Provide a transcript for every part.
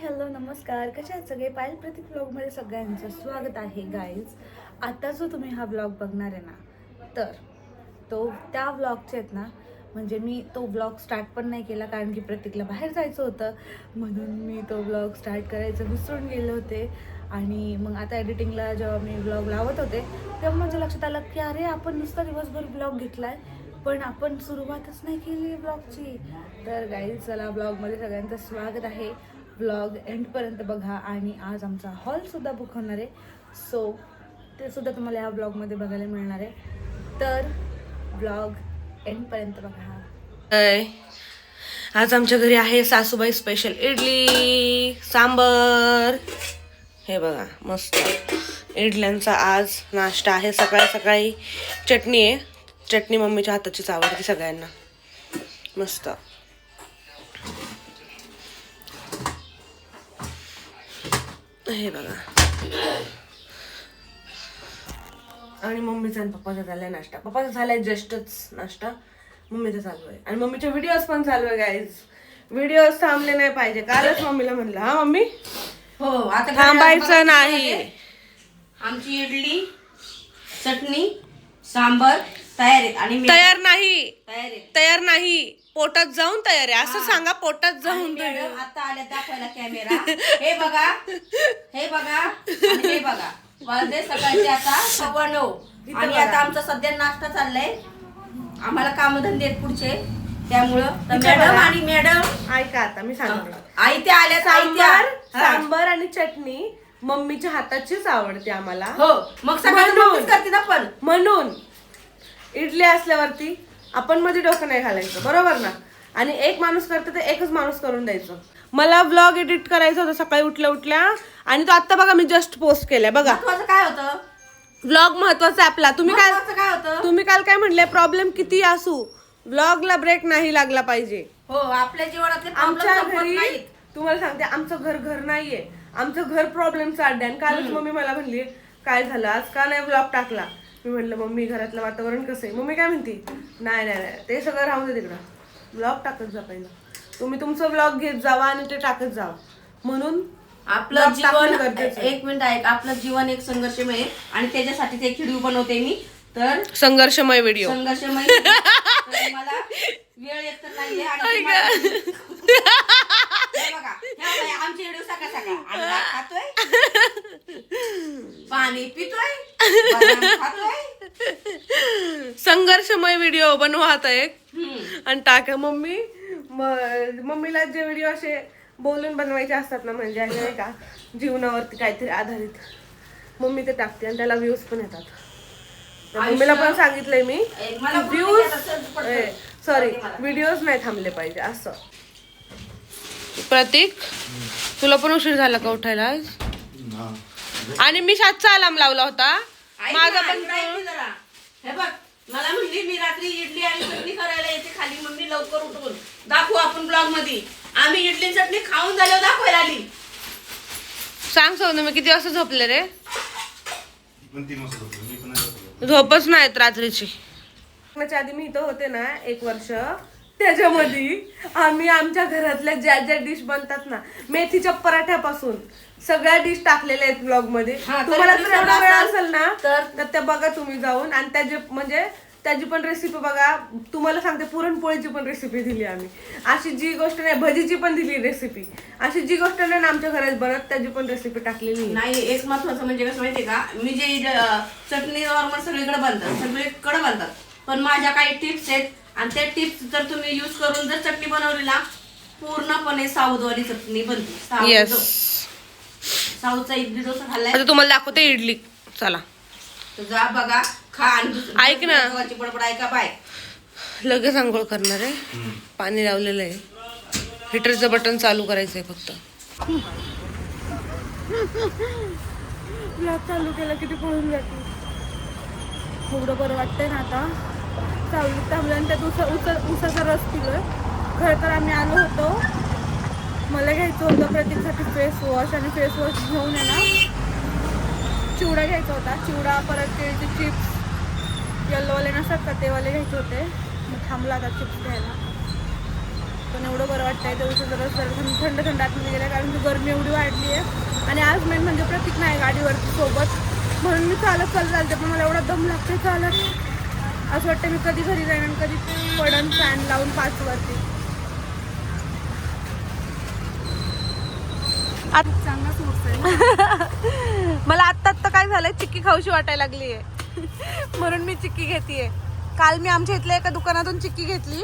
Hello नमस्कार. कशा आहेत सगळे? पायल प्रतीक ब्लॉगमध्ये सगळ्यांचं स्वागत आहे गाईज आता जो तुम्ही हा ब्लॉग बघणार आहे ना तर तो त्या ब्लॉगचे आहेत ना म्हणजे मी तो ब्लॉग स्टार्ट पण नाही केला कारण की प्रतीकला बाहेर जायचं होतं. म्हणून मी तो ब्लॉग स्टार्ट करायचं विसरून गेले होते. आणि मग आता एडिटिंगला जेव्हा मी ब्लॉग लावत होते तेव्हा माझ्या लक्षात आलं की अरे आपण नुसता दिवसभर ब्लॉग घेतला आहे पण आपण सुरुवातच नाही केली ब्लॉगची तर गाईज चला ब्लॉगमध्ये सगळ्यांचं स्वागत आहे. ब्लॉग एंडपर्यंत बघा आणि आज आमचा हॉलसुद्धा बुक होणार आहे. सो ते सुद्धा तुम्हाला ह्या ब्लॉगमध्ये बघायला मिळणार आहे. तर ब्लॉग एंडपर्यंत बघा. अय. आज आमच्या घरी आहे सासूबाई स्पेशल इडली सांबर. हे बघा मस्त. इडल्यांचा आज नाश्ता आहे. सकाळी सकाळी चटणी आहे. चटणी मम्मीच्या हाताचीच आवडते सगळ्यांना. मस्त. हे बघा. आणि मम्मीचा आणि पप्पाचा झालाय नाश्ता. पप्पाचा झालाय जस्टच नाश्ता. मम्मीचा चालू आहे. आणि मम्मीचे व्हिडिओज पण चालू आहे गाईज व्हिडिओज थांबले नाही पाहिजे. कालच मम्मीला म्हणलं हा मम्मी? हो आता थांबायचं नाही. आमची इडली चटणी सांबर तयार. आहे आणि तयार नाही. तयार. तयार नाही. पोटात जाऊन तयार आहे. असं सांगा पोटात जाऊन मॅडम आता आल्या दाखवायला कॅमेरा हे बघा हे बघा आणि हे बघा. वाजले सकाळचे आता सव्वा नऊ. आणि आता आमचा सध्या नाश्ता चाललाय. आम्हाला कामधंदे आहेत पुढचे. त्यामुळं तर मॅडम. आणि मॅडम ऐका आता मी सांगते आई त्या आल्या सांबार हा. सांबर आणि चटणी मम्मीच्या हाताचीच आवडते आम्हाला. हो. मग म्हणून. मम्मीच करते ना पण. म्हणून. इडली असल्यावरती आपण मध्ये डोकं नाही घालायचं बरोबर ना? आणि एक माणूस करतं तर एकच माणूस करून द्यायचं. मला व्लॉग एडिट करायचा होता सकाळी उठल्या उठल्या आणि तो आता बघा मी जस्ट पोस्ट केलाय बघा. महत्वाचं काय होतं? व्लॉग महत्त्वाचा आहे आपला. तुम्ही काय काय होतं? तुम्ही काल काय म्हणले? प्रॉब्लेम किती असू? व्लॉगला ब्रेक नाही लागला पाहिजे. हो आपल्या जीवनातले आमच्या घरी तुम्हाला सांगते आमचं घर घर नाहीये. आमचं घर प्रॉब्लेम चाललंय आणि कालच मम्मी मला म्हणली काय झालं? आज का नाही ब्लॉग टाकला? मी म्हणलं मम्मी घरातलं वातावरण कसं आहे? मम्मी काय म्हणती नाही नाही नाही ते सगळं राहून दे तिकडं. ब्लॉग टाकत जा पहिलं. तुम्ही तुमचं ब्लॉग घेत जावा आणि ते टाकत जावा. म्हणून आपलं जीवन आहे. एक मिनिट ऐक आपलं जीवन एक संघर्षमय आहे आणि त्याच्यासाठी ते व्हिडिओ बनवते मी. तर संघर्षमय व्हिडिओ. संघर्षमय. मला वेळ एक तर सकाळ अंडा खातोय. पाणी पितोय. बदाम खातोय. संघर्षमय व्हिडिओ बनवा आता एक. हम्म. आणि टाका मम्मी. म- मम्मीला जे व्हिडिओ असे बोलून बनवायचे असतात ना म्हणजे असे नाही का जीवनावरती काहीतरी आधारित. मम्मी ते टाकते आणि त्याला व्ह्यूज पण येतात. मम्मीला पण सांगितलंय मी ए, मला व्ह्यूज. सॉरी व्हिडिओज नाही थांबले पाहिजे असं. प्रतीक तुला पण उशीर झाला का उठायला आज? आणि मी सातचा अलार्म लावला होता. माझा पण. हे बघ मला म्हणली मी रात्री इडली आणि चटणी करायला येते खाली मम्मी लवकर उठवून. दाखवू आपण ब्लॉगमध्ये आम्ही इडली चटणी खाऊन झाल्यावर दाखवायला आली. सांग सोनू मी किती वाजता झोपले रे. झोपच नाहीत रात्रीची. लग्नाच्या आधी मी इथं होते ना एक वर्ष. त्याच्यामध्ये आम्ही आमच्या घरातल्या ज्या ज्या डिश बनतात ना मेथीच्या पराठ्यापासून सगळ्या डिश टाकलेल्या आहेत ब्लॉगमध्ये. हा, तरी तुम्हाला जर एवढा वेळ असेल असेल ना तर- तर त्या बघा तुम्ही जाऊन आणि त्याची म्हणजे त्याची पण रेसिपी बघा. तुम्हाला सांगते पुरणपोळीची पण रेसिपी दिली आम्ही. अशी जी गोष्ट नाही भजीची पण दिली रेसिपी अशी जी गोष्ट नाही ना आमच्या घरात बनत त्याची पण रेसिपी टाकलेली आहे. नाही एक महत्वाचं म्हणजे कसं माहितीये का? मी जे अं, चटणी नॉर्मल सगळीकडे बनतात सगळीकडे बनतात. पण माझ्या काही टिप्स आहेत आणि त्या टिप्स जर तुम्ही युज करून जर चटणी बनवली ना पूर्णपणे साऊदवाली चटणी बनते. साऊथचा इडली डोसा खाल्लाय. आता तुम्हाला दाखवते इडली. चला. तर जा बघा खा आणि ऐक ना. बडबड ऐका बाय? लगेच आंघोळ करणार आहे. पाणी लावलेलं आहे. हिटरचं बटन चालू करायचं आहे फक्त. चालू केलं की ती पळून जाते एवढं बरं वाटतंय ना आता. चावली थांबलं आणि त्यात उसा उसा उसाचा रस पिलोय. खरं तर आम्ही आलो होतो. मला घ्यायचं होतं प्रतीकसाठी फेस वॉश आणि फेस वॉश घेऊन आहे ना. चिवडा घ्यायचा होता. चिवडा परत केळीचे चिप्स येल्लोवाले नसतात का तेवाले घ्यायचे होते. मग थांबला आता चिप्स घ्यायला. पण एवढं बरं वाटतंय ते उसाचा जरा थंड थंड थंड आतमध्ये गेलं कारण की गरमी एवढी वाढली आहे. आणि आज मेन म्हणजे प्रतीक नाही गाडीवरती सोबत. म्हणून मी चालत चालत चालते पण मला एवढा दम लागते चालत. असं वाटतं मी कधी घरी जाईन आणि कधी पडन फॅन लावून पाच वरती. चांगला सोर्स आहे. मला आत्ता आत्ता काय झालंय? चिक्की खाऊशी वाटायला लागली आहे म्हणून मी चिक्की घेतीये. काल मी आमच्या इथल्या एका दुकानातून चिक्की घेतली.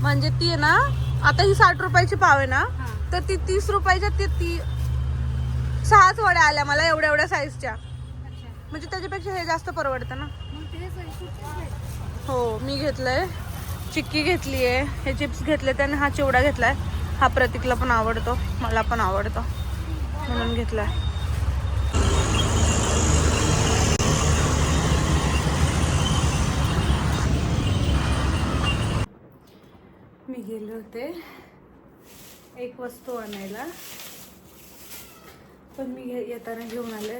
म्हणजे ती आहे ना आता ही साठ रुपयाची पाव आहे ना तर ती तीस रुपयाच्या ती ती सहाच वड्या आल्या मला एवढ्या एवढ्या साईजच्या म्हणजे त्याच्यापेक्षा हे जास्त परवडतं ना? हो मी घेतलंय. चिक्की घेतली आहे हे चिप्स घेतले त्याने हा चिवडा घेतलाय. हा प्रतीकला पण आवडतो. मला पण आवडतो. म्हणून घेतलाय. मी गेले होते एक वस्तू आणायला. पण मी घे येताना घेऊन आले.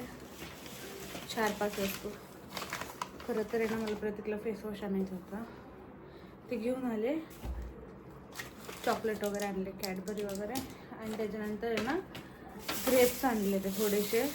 चार पाच वस्तू खरं तर आहे ना मला प्रतीकला फेस वॉश आणायचा होता. ते घेऊन आले. चॉकलेट वगैरे आणले कॅडबरी वगैरे. आणि त्याच्यानंतर आहे ना ग्रेप्स आणले ते थोडेसे.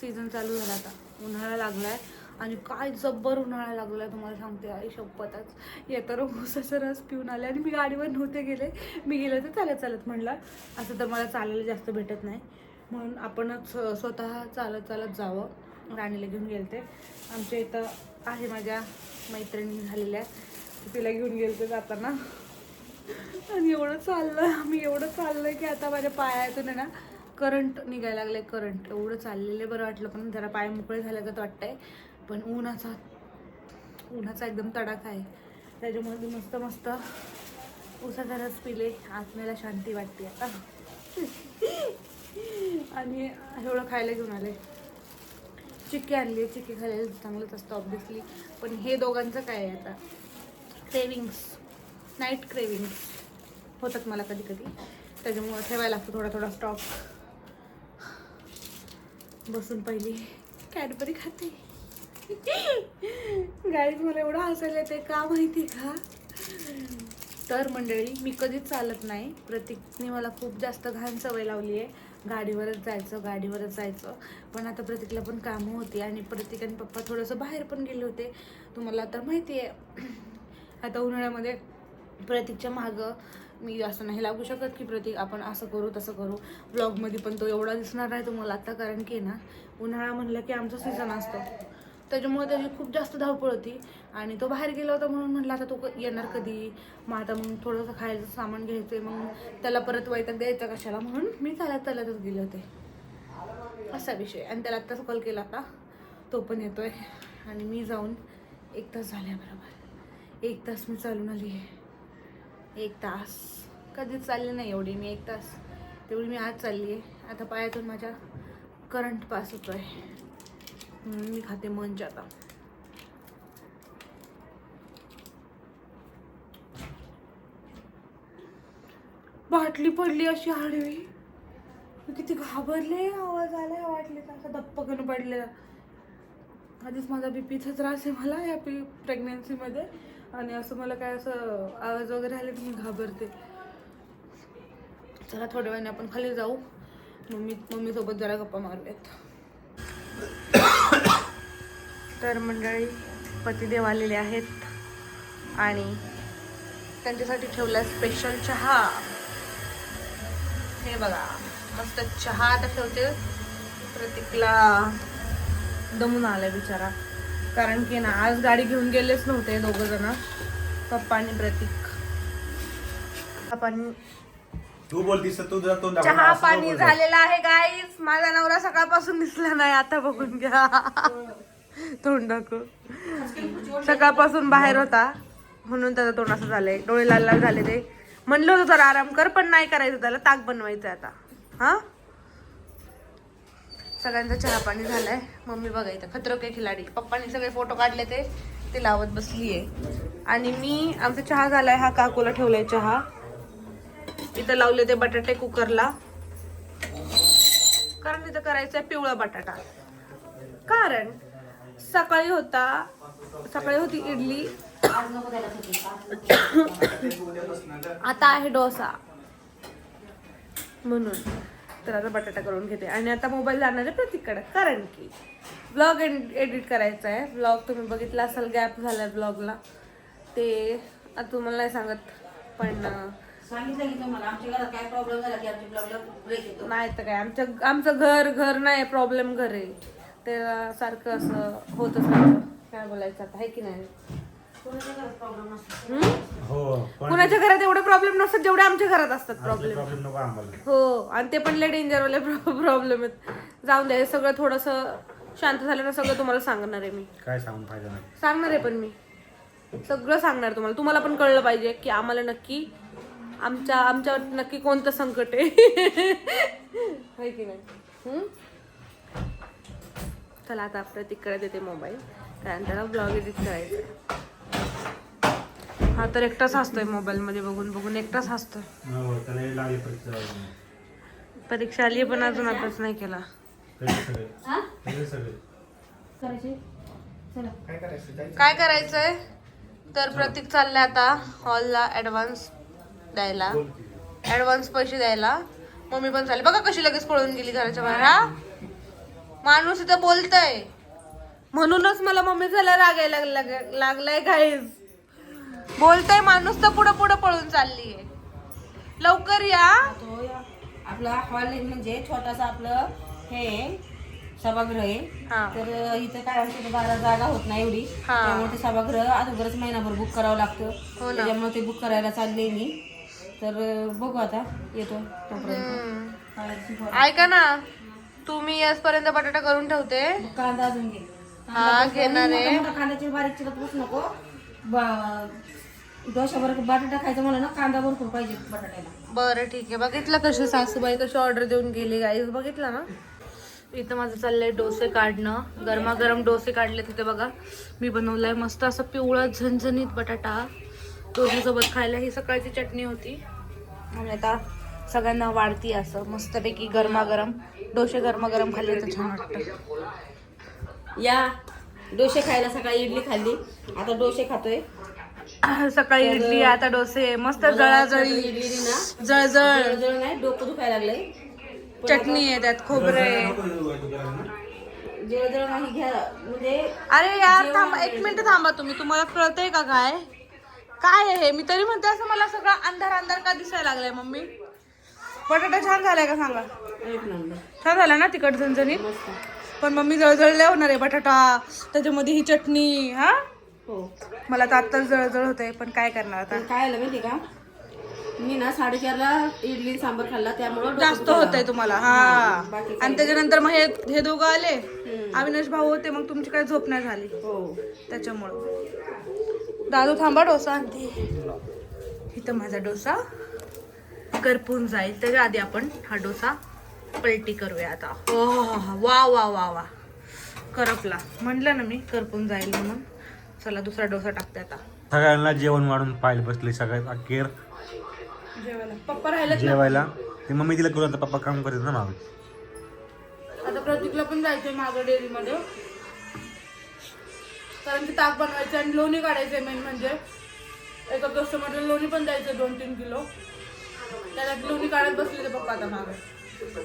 सीझन चालू झाला आता. उन्हाळा लागला आहे आणि काय जब्बर उन्हाळा लागलाय तुम्हाला सांगते आई शपथच. येताना ऊसाचा रस पिऊन आले आणि मी गाडीवर नव्हते गेले. मी गेले तर चालत चालत म्हणलं. असं तर मला चालायला जास्त भेटत नाही. म्हणून आपणच स्वतः चालत चालत जावं. राणीला घेऊन गेलते. आमच्या इथं आहे माझ्या मैत्रिणी झालेल्या. तिला घेऊन गेलते जाताना. आणि एवढं चाललं मी एवढं चाललंय की आता माझ्या पायातून आहे ना करंट निघायला लागलंय करंट. एवढं चाललेलं बरं वाटलं पण जरा पाय मोकळे झाल्यागत वाटतंय. पण उन्हाचा उन्हाचा एकदम तडाखा आहे. त्याच्यामुळे मस्त मस्त उसाचा रस पिले. आत्म्याला शांती वाटते आता. एवढं खायला घेऊन आले. चिक्की आणली चिक्की खायला चांगलंच असतं ऑब्विसली पण हे दोघांचं काय आहे आता? क्रेविंग्स नाईट क्रेविंग्स होतात मला कधी कधी त्याच्यामुळं ठेवायला लागतो थोडा थोडा स्टॉक बसून पहिली. कॅडबरी खाते. गाईज मला एवढं हसायला येते का माहिती का? तर मंडळी मी कधीच चालत नाही. प्रतीकने मला खूप जास्त घाण सवय लावली आहे. गाडीवरच जायचं गाडीवरच जायचं. पण आता प्रतीकला पण कामं होती आणि प्रतीक आणि पप्पा थोडंसं बाहेर पण गेले होते. तुम्हाला तर माहिती आहे. आता उन्हाळ्यामध्ये प्रतीकच्या मागं मी असं नाही लागू शकत की प्रतीक आपण असं करू तसं करू. ब्लॉगमध्ये पण तो एवढा दिसणार नाही तुम्हाला आता कारण की ना उन्हाळा म्हणलं की आमचा सीझन असतो. त्याच्यामुळे त्याची खूप जास्त धावपळ होती. आणि तो बाहेर गेला होता म्हणून म्हटलं आता तो क- येणार कधी? मग आता मग थोडंसं खायचं सामान घ्यायचं मग त्याला परत वैताग द्यायचा कशाला? म्हणून मी चालत चालतच गेले होते. असा विषय. आणि त्याला आत्ताच कॉल केला आता तो पण येतोय. आणि मी जाऊन एक तास झाल्या बरोबर. एक तास मी चालून आली आहे. एक तास. कधीच चालली नाही एवढी मी एक तास. तेवढी मी आज चालली आहे. आता पायातून माझ्या करंट पास होतो आहे मी खाते मंच आता. बाटली पडली अशी आडवी. किती घाबरले आवाज आला वाटले का असं धप्पकन पडलेला. आधीच माझा बीपीचा त्रास आहे मला या पी प्रेग्नन्सीमध्ये आणि असं मला काय असं आवाज वगैरे आले तर मी घाबरते. चला थोड्या वेळाने आपण खाली जाऊ. मम्मी मम्मीसोबत जरा गप्पा मारूयात. तर मंडळी पतिदेव आलेले आहेत आणि त्यांच्यासाठी ठेवला स्पेशल चहा. हे बघा मस्त चहा आता ठेवते. प्रतीकला दमून आलाय बिचारा. कारण की ना आज गाडी घेऊन गेलेच नव्हते दोघ जण. पप्पा आणि प्रतीक. चहा पाणी तू बोलतीस चहा पाणी. झालेला आहे गाईस माझा नवरा सकाळपासून दिसला नाही आता बघून घ्या. तोंड दाखव सकाळपासून बाहेर होता. म्हणून त्याचं तोंड असं झालंय. डोळे लाल लाल झाले ते. म्हणलं होतं जरा आराम कर पण नाही करायचं त्याला. ताक बनवायचं आता. हा? सगळ्यांचा चहा पाणी झालाय. मम्मी बघायचं खतरो के खिलाडी. पप्पांनी सगळे फोटो काढले ते. ते लावत बसली आहे आणि मी आमचा चहा झालाय हा काकूला ठेवलाय चहा. इथं लावले ते बटाटे कुकरला. कारण इथं करायचं पिवळा बटाटा. कारण सकाळी होता. सकाळी होती इडली. आता आहे डोसा. म्हणून. तर आता बटाटा करून घेते. आणि आता मोबाईल जाणार आहे प्रतीककडे कारण की ब्लॉग एडिट करायचा आहे. ब्लॉग तुम्ही बघितला असाल गॅप झाला आहे ब्लॉगला ते आता तुम्हाला नाही सांगत पण अं, सांगितलं की तुम्हाला आमच्या घरात काय प्रॉब्लेम झाला की आमच्या ब्लॉगला ब्रेक येतो. नाही तर काय आमचं आमचं घर घर नाही प्रॉब्लेम घर. आहे ते अं, सारखं असं होतच राहतं काय बोलायचं आता आहे की नाही? कोणाच्या घरात? हो कुणाच्या घरात एवढे प्रॉब्लेम नसतात जेवढे आमच्या घरात असतात प्रॉब्लेम प्रॉब्लेम नको आम्हाला. हो आणि ते पण लय डेंजरवाले प्रॉब्लेम आहेत. जाऊन द्या हे सगळं थोडंसं शांत झालं ना सगळं तुम्हाला सांगणार आहे मी. काय सांगून फायदा नाही. सांगणार आहे पण मी. सगळं सांगणार तुम्हाला. तुम्हाला पण कळलं पाहिजे की आम्हाला नक्की आमच्या आमच्यावर नक्की कोणतं संकट आहे. की नाही? चला आता प्रतीककडे देते मोबाईल. कारण त्याला ब्लॉग एडिट करायचं आहे. हा तर एकटाच हसतोय मोबाईलमध्ये बघून बघून एकटाच हसतोय. हो त्याला लागले परीक्षा आली पण अजून अभ्यास नाही केला. हा? काय करायचंय? तर प्रतीक चाललाय आता हॉलला ऍडव्हान्स द्यायला. ऍडव्हान्स पैसे द्यायला. मम्मी पण चालली. बघा कशी लगेच पळून गेली घराच्या बाहेर हा? माणूस इथं बोलतय. म्हणूनच मला मम्मी झाला रागायला लाग- लागलाय गाईज बोलतय माणूस तर पुढं पुढं पळून चाललीये. लवकर या. तो या- आपला हॉल म्हणजे छोटासा आपलं हे सभागृह आहे. हा. तर इथं काय इथं बारा जागा होत नाही एवढी. हा. त्यामुळे ते सभागृह अगोदरच महिनाभर बुक करावं लागतं. हो ना. त्याच्यामुळे ते बुक करायला चालले मी. तर बघू आता येतो तोपर्यंत. हम्म. ऐका ना. तुम्ही पर्यंत बटाटा करून ठेवते. कांदा अजून घे. हा घेणार आहे. मोठा मोठा कांद्याची बारीक चिरत बसू नको. बटाटा खायचं म्हणलं ना कांदा भरपूर पाहिजे बटाट्याला. बरं ठीक आहे. बघितलं कशी सासूबाई कशी ऑर्डर देऊन गेली गाईज बघितलं ना? इथं माझं चाललंय डोसे काढणं. गरमागरम डोसे काढले तिथे बघा. मी बनवलाय मस्त असं पिवळा झणझणीत बटाटा. डोसेसोबत खायला ही सकाळची चटणी होती. आणि आता सगळ्यांना वाढती असं. मस्तपैकी गरमागरम. डोसे गरमागरम खाल्ले तर छान वाटतं. या डोसे खायला सकाळी इडली खाल्ली. आता डोसे खातोय. सकाळी इडली आता डोसे. मस्त जळाजळी. इडली ना जळजळ. जळजळ नाही डोकं दुखायला लागलंय. चटणी आहे त्यात खोबरे आहे. जळजळ नाही घ्या म्हणजे अरे यार थांबा एक मिनिट थांबा तुम्ही. तुम्हाला कळतंय का काय? काय आहे? हे मी तरी म्हणते असं मला सगळं अंधार अंधार का दिसायला लागलाय मम्मी? बटाटा छान झालाय का सांगा? एक नंबर. छान झाला ना तिखट झणझणीत? पण मम्मी जळजळ होणार आहे बटाटा त्याच्यामध्ये ही चटणी हा? हो. मला तर आत्ताच जळजळ होत आहे पण काय करणार आता? काय आलं माहिती का? मी ना साडेचारला इडली सांबर खाल्ला त्यामुळं जास्त होत आहे तुम्हाला हा बाकी आणि त्याच्यानंतर मग हे हे दोघं आले अविनाश भाऊ होते मग तुमची काय झोप नाही झाली. हो. त्याच्यामुळं. दादू थांबा डोसा आणते. इथं माझा डोसा. करपून जाईल त्याच्या आधी आपण हा डोसा पलटी करूया आता. वा वा वा वा. करपला. म्हटलं ना मी करपून जाईल म्हणून. चला दुसरा डोसा टाकते आता. सगळ्यांना जेवण वाढून पाहिलं बसले सगळ्यात अखेर. जेवायला. पप्पा राहिले जेवायला. ते मम्मी तिला करून आता पप्पा काम करत ना मागे. आता प्रतीकला पण जायचंय माझं डेअरीमध्ये. कारण की ताक बनवायचं आणि लोणी काढायचंय मेन म्हणजे. एका कस्टमरला लोणी पण द्यायचं दोन तीन किलो. त्याला लोणी काढत बसले ते पप्पा आता मागे.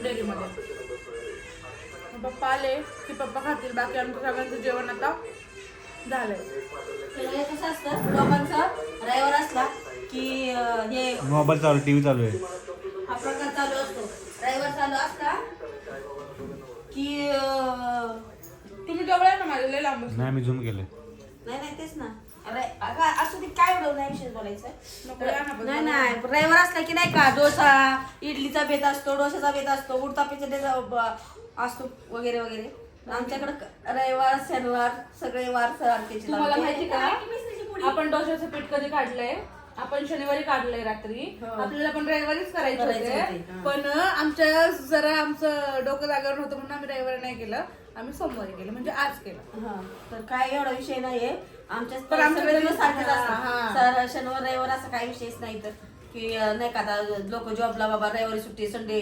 डेअरीमध्ये. पप्पा आले की पप्पा खातील बाकी आमचं सगळ्यांचं जेवण आता झालंय. कसं असतं लोकांचा रविवार असला की हे मोबाईल चालू टीव्ही चालू आहे. हा प्रकार चालू असतो. रविवार चालू असला की तुम्ही जवळ आहे ना माझ्या लय लांब नाही मी झूम केलं नाही नाही तेच ना. असं ते काय एवढं नाही बोलायचं. नाही नाही रविवार असला की नाही का डोसा इडलीचा बेत असतो डोशाचा बेत असतो उडतापीचा असतो वगैरे वगैरे. आमच्याकडे रविवार शनिवार सगळे वार सारखेच तुम्हाला माहिती का? आपण डोशाचं पीठ कधी काढलंय? आपण शनिवारी काढलंय रात्री. आपल्याला पण रविवारीच करायचं करायचं होते. होते, हा. पण आमच्या जरा आमचं डोकं जागेवर नव्हतं म्हणून आम्ही रविवारी नाही केलं. आम्ही सोमवारी केलं म्हणजे आज केलं. हा. तर काय एवढा विषय नाहीये. आमच्या पण आमच्या सगळे दिवस सारखेच हा, असतात. हा. सर शनिवार रविवार असं काही विषयच नाही तर. की अं, नाही का आता लोक जॉबला बाबा रविवारी सुट्टी संडे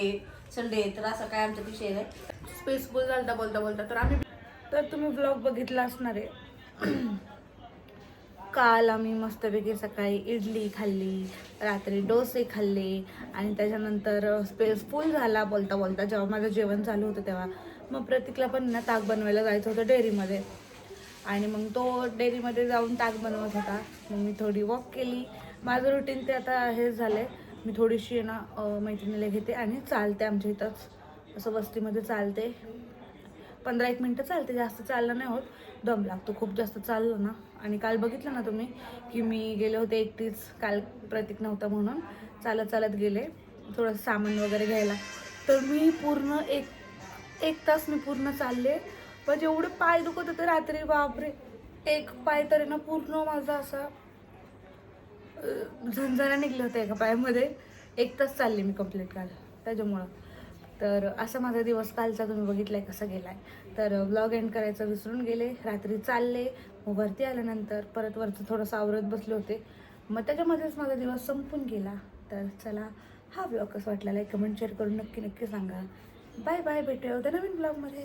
संडे तर असं काय आमचा विषय नाही. स्पेसफुल झालता बोलता बोलता. तर आम्ही तर तुम्ही ब्लॉग बघितला असणार आहे. काल आम्ही मस्तपैकी सकाळी इडली खाल्ली रात्री डोसे खाल्ले आणि त्याच्यानंतर स्पेस फुल झाला बोलता बोलता. जेव्हा माझं जेवण चालू होतं तेव्हा मग प्रतीकला पण ना ताक बनवायला जायचं होतं डेअरीमध्ये. आणि मग तो डेअरीमध्ये जाऊन ताक बनवत होता. मग मी थोडी वॉक केली. माझं रुटीन ते आता हे झालं आहे मी थोडीशी आहे ना मैत्रिणीला घेते आणि चालते आमच्या इथंच. असं वस्तीमध्ये चालते. पंधरा एक मिनटं चालते. जास्त चाललं नाही होत. दम लागतो. खूप जास्त चाललं ना. आणि काल बघितलं ना तुम्ही की मी गेले होते एकटीच. काल प्रतीक नव्हता म्हणून चालत चालत गेले. थोडंसं सामान वगैरे घ्यायला. तर मी पूर्ण एक एक तास मी पूर्ण चालले. पण जेवढे पाय दुखत होते रात्री बापरे. एक पाय तरी ना पूर्ण माझा असा झंझारा झंझरा निघले होते एका पायामध्ये. एक तास चालले मी कंप्लीट काल त्याच्यामुळं. तर असा माझा दिवस कालचा तुम्ही बघितलाय कसा गेलाय. तर ब्लॉग एंड करायचं विसरून गेले. रात्री चालले. मग वरती आल्यानंतर परत वरचं थोडंसं आवरत बसले होते. मग त्याच्यामध्येच माझा दिवस संपून गेला. तर चला हा ब्लॉग कसा वाटलेला आहे कमेंट शेअर करून नक्की नक्की सांगा. बाय बाय भेटूया उद्या नवीन ब्लॉगमध्ये